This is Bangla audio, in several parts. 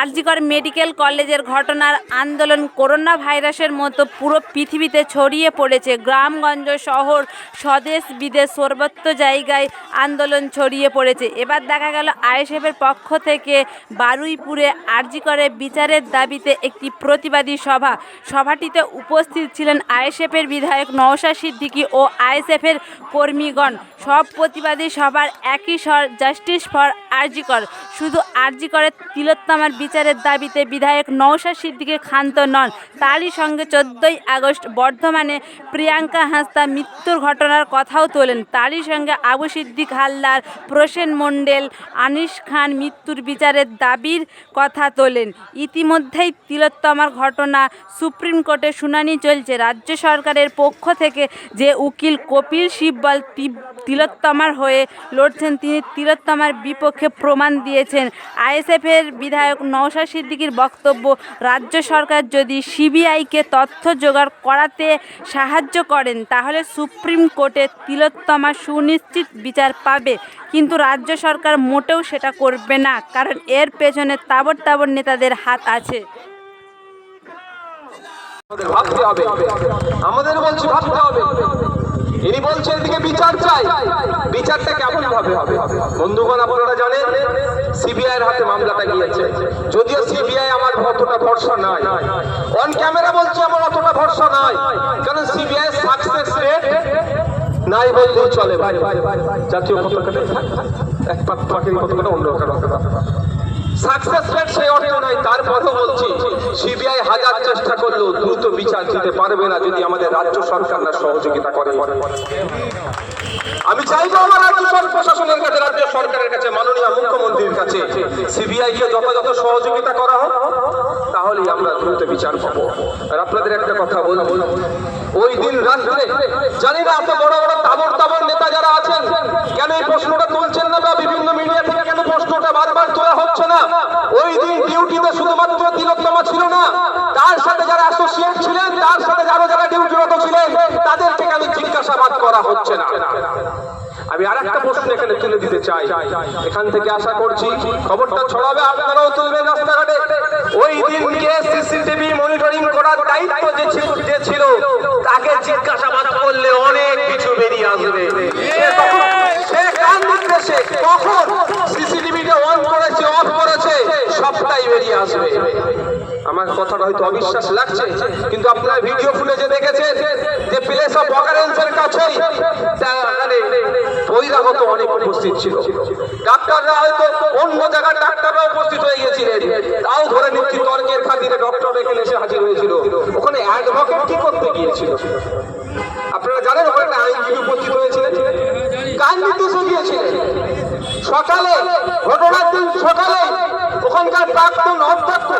আরজিকর মেডিকেল কলেজের ঘটনার আন্দোলন করোনা ভাইরাসের মতো পুরো পৃথিবীতে ছড়িয়ে পড়েছে। গ্রামগঞ্জ শহর, স্বদেশ বিদেশ সর্বত্র জায়গায় আন্দোলন ছড়িয়ে পড়েছে। এবার দেখা গেল আইএসএফের পক্ষ থেকে বারুইপুরে আরজিকরে বিচারের দাবিতে একটি প্রতিবাদী সভা। সভাটিতে উপস্থিত ছিলেন আইএসএফের বিধায়ক নওশা সিদ্দিকী ও আইএসএফের কর্মীগণ। সব প্রতিবাদী সভার একই স্বর, জাস্টিস ফর আরজিকর। শুধু আরজিকরের তিলোত্তমার বিচারের দাবিতে বিধায়ক নওশা সিদ্দিকী ক্ষান্ত নন। তারই সঙ্গে চোদ্দোই আগস্ট বর্ধমানে প্রিয়াঙ্কা হাঁসদা মৃত্যুর ঘটনার কথাও তোলেন। তারই সঙ্গে আবু সিদ্দিক হালদার, প্রসেন মণ্ডল, আনিস খান মৃত্যুর বিচারের দাবির কথা তোলেন। ইতিমধ্যেই তিলোত্তমার ঘটনা সুপ্রিম কোর্টে শুনানি চলছে। রাজ্য সরকারের পক্ষ থেকে যে উকিল কপিল সিব্বল তি- তিলোত্তমার হয়ে লড়ছেন, তিনি তিলোত্তমার বিপক্ষে প্রমাণ দিয়েছেন। আইএসএফের বিধায়ক নওশা সিদ্দিকীর বক্তব্য, রাজ্য সরকার যদি সিবিআইকে তথ্য জোগাড় করাতে সাহায্য করেন, তাহলে সুপ্রিম কোর্টে তিলোত্তমা সুনিশ্চিত বিচার পাবে। কিন্তু রাজ্য সরকার মোটেও সেটা করবে না, কারণ এর পেছনে তাবর তাবর নেতাদের হাত আছে। ইনি এদিকে বিচার চাই। বিচারটা কেমন ভাবে হবে? বন্ধুগণ, আপনারা জানেন সিবিআই এর হাতে মামলাটা গিয়েছে। যদিও সিবিআই আমার অতটা ভরসা নাই। অন ক্যামেরা বলছে আমার অতটা ভরসা নাই। কারণ সিবিআই সাকসেস রেট নাই বললেই চলে ভাই। জাতীয় পতাকাটা এক পাক পাখির পতাকাটা অন্য কারও সাকসেস রেট সেই অর্থ নয় তারপরেও বলছি, সিবিআই হাজার চেষ্টা করলেও দ্রুত বিচার দিতে পারবে না যদি আমাদের রাজ্য সরকার না সহযোগিতা করে। আমি চাইব আমার রাজ্য সরকার প্রশাসনের কাছে রাজ্য সরকারের কাছে মাননীয় মুখ্যমন্ত্রীর কাছে সিবিআই কে যথাযথ সহযোগিতা করা হোক, তাহলেই আমরা দ্রুত বিচার পাবো। আর আপনাদের একটা কথা বলব ওই দিন রাত্রে, জানি না এত বড় বড় তাবর তাবর নেতা যারা আছেন, কেন এই প্রশ্নটা তুলছেন না বা বিভিন্ন মিডিয়া থেকে কেন প্রশ্নটা বারবার তোলা হচ্ছে না? ওই দিন ডিউটিতে শুধুমাত্র তিলোত্তমা ছিল না, তার সাথে যারা অ্যাসোসিয়েট ছিলেন, তার সাথে যারা যারা ডিউটিরত ছিলেন, তাদেরকে কেন জিজ্ঞাসাবাদ করা হচ্ছে না? আমি আর একটা প্রশ্ন এখানে তুলে দিতে চাই। এখান থেকে আশা করছি খবরটা ছড়াবে, আপনারাও তুলবেন রাস্তাঘাটে। ওই দিনকে সিসিটিভি মনিটরিং করার দায়িত্ব যে ছিল তাকে জিজ্ঞাসাবাদ করলে অনেক কিছু বেরিয়ে আসবে। সে কার নির্দেশে কখন সিসিটিভিটা অন করেছে, অফ করেছে, সবটাই বেরিয়ে আসবে। আমার কথাটা হয়তো অবিশ্বাস লাগছে, কিন্তু আপনারা ভিডিও ফুটেজে দেখেছেন যে প্লেস অফ অকারেন্সের কাছেই মানে বহিরাগত অনেক উপস্থিত ছিল। ডাক্তাররা হয়তো অন্য জায়গার ডাক্তাররা উপস্থিত হয়ে তাও ধরে নিচ্ছি তর্কের খাতিরে ডক্টর এখানে এসে হাজির হয়েছিল। ওখানে অ্যাডভোকেট কি করতে গিয়েছিল? আপনারা জানেন ওখানে আইনজীবী উপস্থিত হয়েছিলেন। কার নির্দেশে গিয়েছিলেন। সকালে, ঘটনার দিন সকালে ওখানকার প্রাক্তন অধ্যক্ষ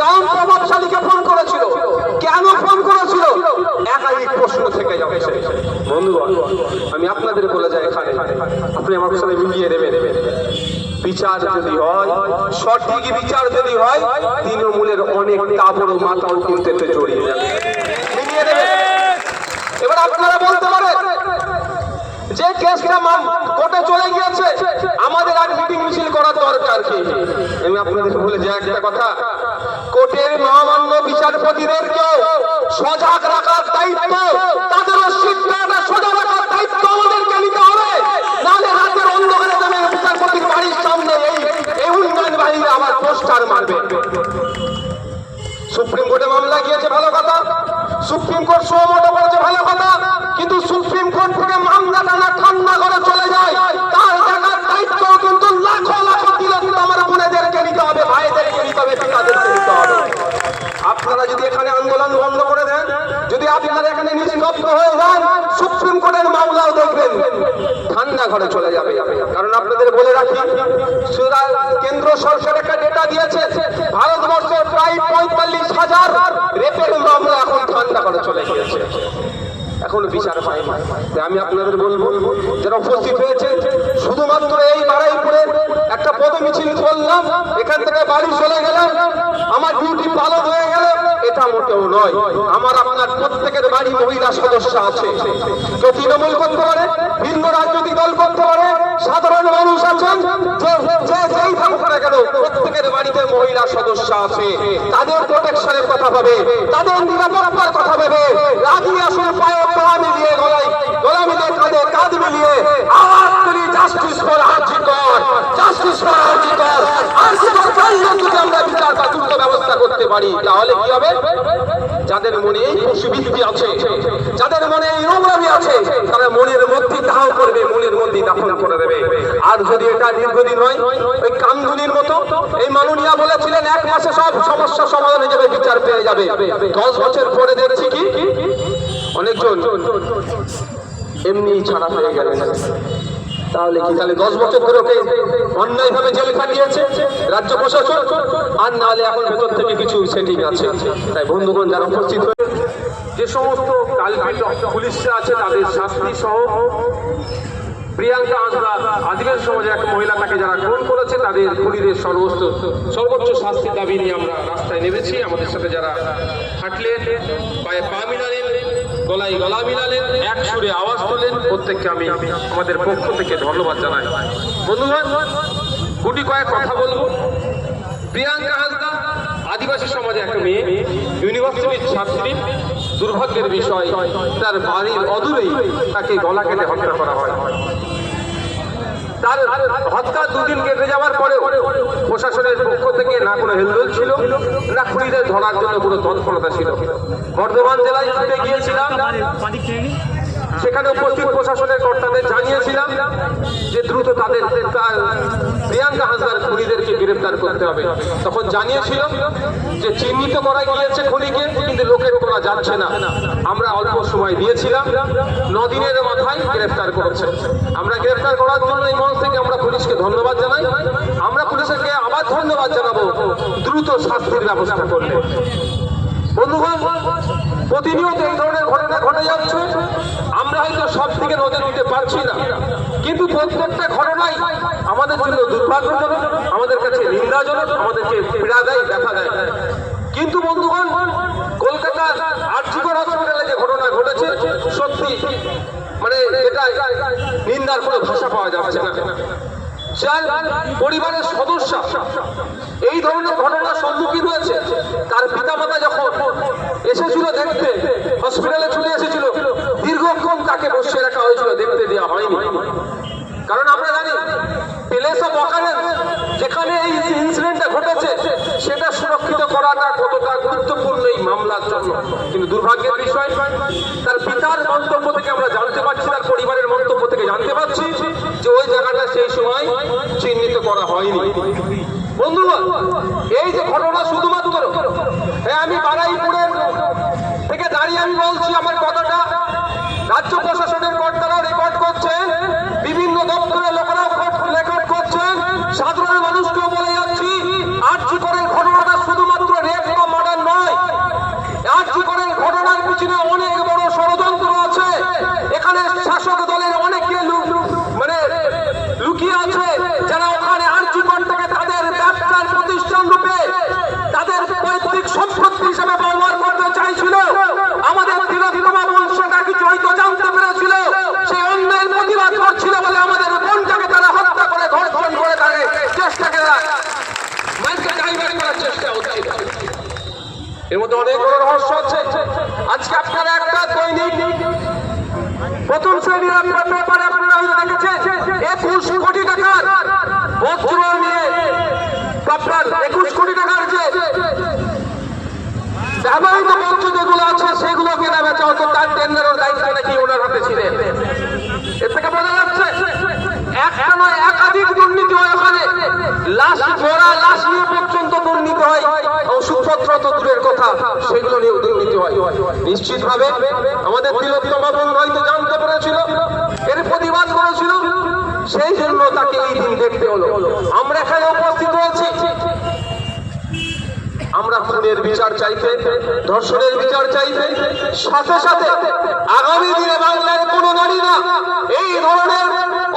কাম প্রভাবশালীকে কেন ফোন করেছিল? একাধিক প্রশ্ন থেকে যাচ্ছে বন্ধুগণ, আমি আপনাদের বলে যাই এখানে, আপনি আমার সাথে মিলিয়ে দেবেন বিচার যদি হয় সঠিক বিচার যদি হয়, তৃণমূলের অনেক তাবড় মাথাও কিন্তু জড়িয়ে যাবে। মিলিয়ে এবার আপনারা বলতে পারেন, যে কেসটা কোর্টে চলে গিয়েছে, আমাদের আর মিটিং মিছিল করার দরকার কি? আমি আপনাদের বলে যে একটা কথা। কোর্টের মহামান্য বিচারপতিদেরকে সজাগ রাখার দায়িত্ব তাদেরও শিক্ষাটা সোজা রাখার চলে গিয়েছে এখন বিচার পাই না। আমি আপনাদের বলব, যারা উপস্থিত হয়েছে, শুধুমাত্র এই বাড়াইপুরে একটা পদ মিছিল করলাম, এখান থেকে বাড়ি চলে গেলাম, আমার ডিউটি ভালো হয়ে গেল এটা মোটেও নয়, আমার আপনার প্রত্যেকের বাড়ি মহিলা সদস্য আছে। কেউ তৃণমূল করতে পারে, ভিন্ন রাজনৈতিক দল করতে পারে, সাধারণ মানুষ আছেন তাদের প্রোটেকশনের কথা ভাবে, তাদের কথা ভেবে রাজি আসুন পায়ে পা মিলিয়ে গলায়, গলা মিলিয়ে কাঁধে মিলিয়ে আওয়াজ করি জাস্টিস ফর আরজি কর জাস্টিস ফর আরজি কর আরজি কর কাইলে যদি আমরা বিচার বা দ্রুত ব্যবস্থা করতে পারি তাহলে কি হবে? যাদের মনে এই পশুবৃত্তি আছে, যাদের মনে এই নোংরামি আছে, তারা মনের মধ্যে দাহ করবে, মনের মধ্যে দাফন করে দেবে। আর যদি এটা দীর্ঘদিন হয়, ওই কামধুনির মতো, এই মাননীয়া বলেছিলেন, এক মাসে সব সমস্যা সমাধান হয়ে যাবে, বিচার পেয়ে যাবে। দশ বছর পরে দেখছি কি? অনেকজন এমনি ছাড়া হয়ে গেলেন। তাহলে কি তাহলে দশ বছর ধরে ওকে অন্যায় ভাবে জেলে কাটিয়েছে রাজ্য প্রশাসন? আর নাহলে এখন ভেতর থেকে কিছু সেটিং আছে। তাই বন্ধুগণ যারা উপস্থিত হয়ে যে সমস্ত কালপিট পুলিশরা আছে, তাদের শাস্তি সহ প্রিয়াঙ্কা হাজরা আদিবাসী সমাজের এক মহিলা তাকে যারা খুন করেছে, তাদের খুনিদের সর্বোচ্চ সর্বোচ্চ শাস্তির দাবি নিয়ে আমরা রাস্তায় নেমেছি। আমাদের সাথে যারা হাঁটলেন, পায়ে পা মিলালেন গলায় গলা মিলালেন, এক সুরে আওয়াজ তোলেন প্রত্যেককে আমি আমাদের পক্ষ থেকে ধন্যবাদ জানাই। বন্ধুগণ, গুটি কয়েক কথা বলব। প্রিয়াঙ্কা হাজরা আদিবাসী সমাজে একটা মেয়ে, ইউনিভার্সিটির ছাত্রী। দুর্ভাগ্যের বিষয়, তার বাড়ির অদূরেই তাকে গলা কেটে হত্যা করা হয়। তার হত্যা দুদিন কেটে যাওয়ার পরে প্রশাসনের না কোনো হেলদোল ছিল না খুঁড়িদের ধরার জন্য কোনো তৎপরতা ছিল। বর্ধমান জেলায় গিয়েছিলাম। সেখানে উপস্থিত প্রশাসনের কর্তাদের জানিয়েছিলাম যে দ্রুত তাদের প্রিয়াঙ্কা হাসদার খুনিদেরকে গ্রেফতার করতে হবে। তখন জানিয়েছিল যে চিহ্নিত করা গিয়েছে খুনিকে, কিন্তু লোকের করা যাচ্ছে না। আমরা অল্প সময় দিয়েছিলাম, নদিনের মাথায় গ্রেফতার করেছে। আমরা গ্রেফতার করার জন্য এই মঞ্চ থেকে আমরা পুলিশকে ধন্যবাদ জানাই। আমরা পুলিশকে আবার ধন্যবাদ জানাব। দ্রুত শাস্তির ব্যবস্থা করলে। বন্ধুগণ, প্রতিনিয়ত এই ধরনের ঘটনা ঘটে যাচ্ছে। আমরা হয়তো সব দিকে নজর দিতে পারছি না। কিন্তু প্রত্যেকটা ঘটনাই আমাদের জন্য দুর্ভাগ্যজনক, আমাদের কাছে নিন্দাজনক আমাদেরকে পীড়া দেয় দেখা দেয় কিন্তু বন্ধুগণ, কলকাতার আর্থিকর হসপিটালে যে ঘটনা ঘটেছে, সত্যি মানে এটা নিন্দার কোনো ভাষা পাওয়া যাচ্ছে না। পরিবারের সদস্য এই ধরনের ঘটনার সম্মুখীন হয়েছে তার পিতামাতা যখন এসেছিল দেখতে। হসপিটালে চলে এসেছিল। দীর্ঘক্ষণ তাকে বসিয়ে রাখা হয়েছিল, দেখতে দেওয়া হয়নি। কারণ আমরা জানি প্লেস অফ অকারেন্স যেখানে এই ইনসিডেন্টটা ঘটেছে, সেটা সুরক্ষিত করাটা কতটা গুরুত্বপূর্ণ এই মামলার জন্য। কিন্তু দুর্ভাগ্যের বিষয়, তার পিতার মন্তব্য থেকে আমরা জানতে পারছি, তার পরিবারের মন্তব্য থেকে জানতে পারছি, যে ওই জায়গাটা সেই সময় চিহ্নিত করা হয়নি। বন্ধুগণ, এই যে ঘটনা শুধুমাত্র হ্যাঁ আমি দাঁড়িয়ে আমি বলছি আমার কথাটা রাজ্য প্রশাসনের কর্তারাও রেকর্ড করছেন বিভিন্ন দপ্তরের লোকেরাও রেকর্ড করছেন সাধারণ মানুষকেও বলে যাচ্ছি আর্জি করের ঘটনাটা শুধুমাত্র রেপ বা মার্ডার নয় আর্জি করের ঘটনার পিছনে অনেক বড় ষড়যন্ত্র আছে এখানে শাসক দলের অনেকে লু- মানে লুকিয়ে আছে যারা ওখানে আর্জি থেকে তাদের ব্যবসার প্রতিষ্ঠান রূপে তাদের পৈতৃক সম্পত্তি হিসেবে ব্যবহার করতে চাইছিল আমাদের তিলোত্তমা বংশটা কিছু হয়তো জানতে পেরেছিল সেই অন্যায়ের প্রতিবাদ করছিল বলে আমাদের বোনটাকে তারা হত্যা করে ধর্ষণ করে তাকে চেষ্টাকে মাইকে ডাইভার্ট করার চেষ্টা হচ্ছে এর মধ্যে অনেক বড় রহস্য আছে। আজকে আপনারা একটা দৈনিক প্রথম শ্রেণির পেপারে আপনারা হয়তো দেখেছেন। একুশ কোটি টাকার বস্ত্র নিয়ে আপনার একুশ কোটি টাকার যে ব্যবহৃত বস্ত্র যেগুলো আছে সেগুলো কেনা বেচা হতো তার টেন্ডারের দায়িত্ব নাকি ওনার হাতে ছিলেন এর থেকে বোঝা যাচ্ছে একটা নয় একাধিক দুর্নীতি হয় ওখানে লাশ জোড়া লাশ নিয়ে পর্যন্ত দুর্নীতি হয় ওষুধপত্র তো দূরের কথা সেগুলো নিয়ে দুর্নীতি হয় নিশ্চিত ভাবে আমাদের তিলোত্তমা হয়তো জানতে পেরেছিল, এর প্রতিবাদ করেছিল, সেই জন্য তাকে এই দিন দেখতে হলো। আমরা এখানে উপস্থিত হয়েছি। আমরা খুনের বিচার চাইতে, ধর্ষণের বিচার চাইতে, সাথে সাথে আগামী দিনে বাংলার কোনো নারীরা এই ধরনের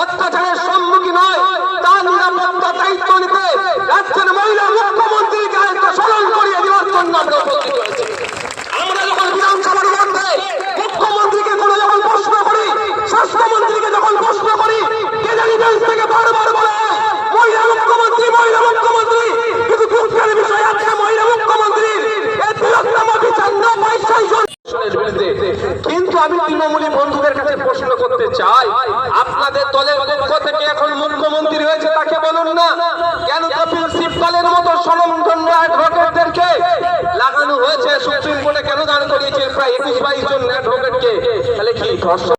অত্যাচারের সম্মুখীন হয়, তার নিরাপত্তা দায়িত্ব নিতে রাজ্যের মহিলা মুখ্যমন্ত্রীকে আরেকটা স্মরণ করিয়ে দেওয়ার জন্য আমরা উপস্থিত হয়েছি আমরা যখন বিধানসভার মধ্যে মুখ্যমন্ত্রীকে কোনো যখন প্রশ্ন করি স্বাস্থ্যমন্ত্রীকে যখন প্রশ্ন করি কে জানি বেঞ্চ থেকে বারবার বলে মহিলা মুখ্যমন্ত্রী মহিলা মুখ্যমন্ত্রী কিন্তু দুঃখের বিষয় আমি তৃণমূলী বন্ধুদের কাছে প্রশ্ন করতে চাই। আপনাদের দলের পক্ষ থেকে এখন মুখ্যমন্ত্রী হয়েছে তাকে বলুন না। কেন কপিল শিবপালের মতো স্বনামধন্য অ্যাডভোকেটদেরকে লাগানো হয়েছে? সুপ্রিম কোর্টে কেন দাঁড় করিয়েছে? প্রায় একুশ বাইশ জন অ্যাডভোকেটকে। তাহলে কি ধর্ষণ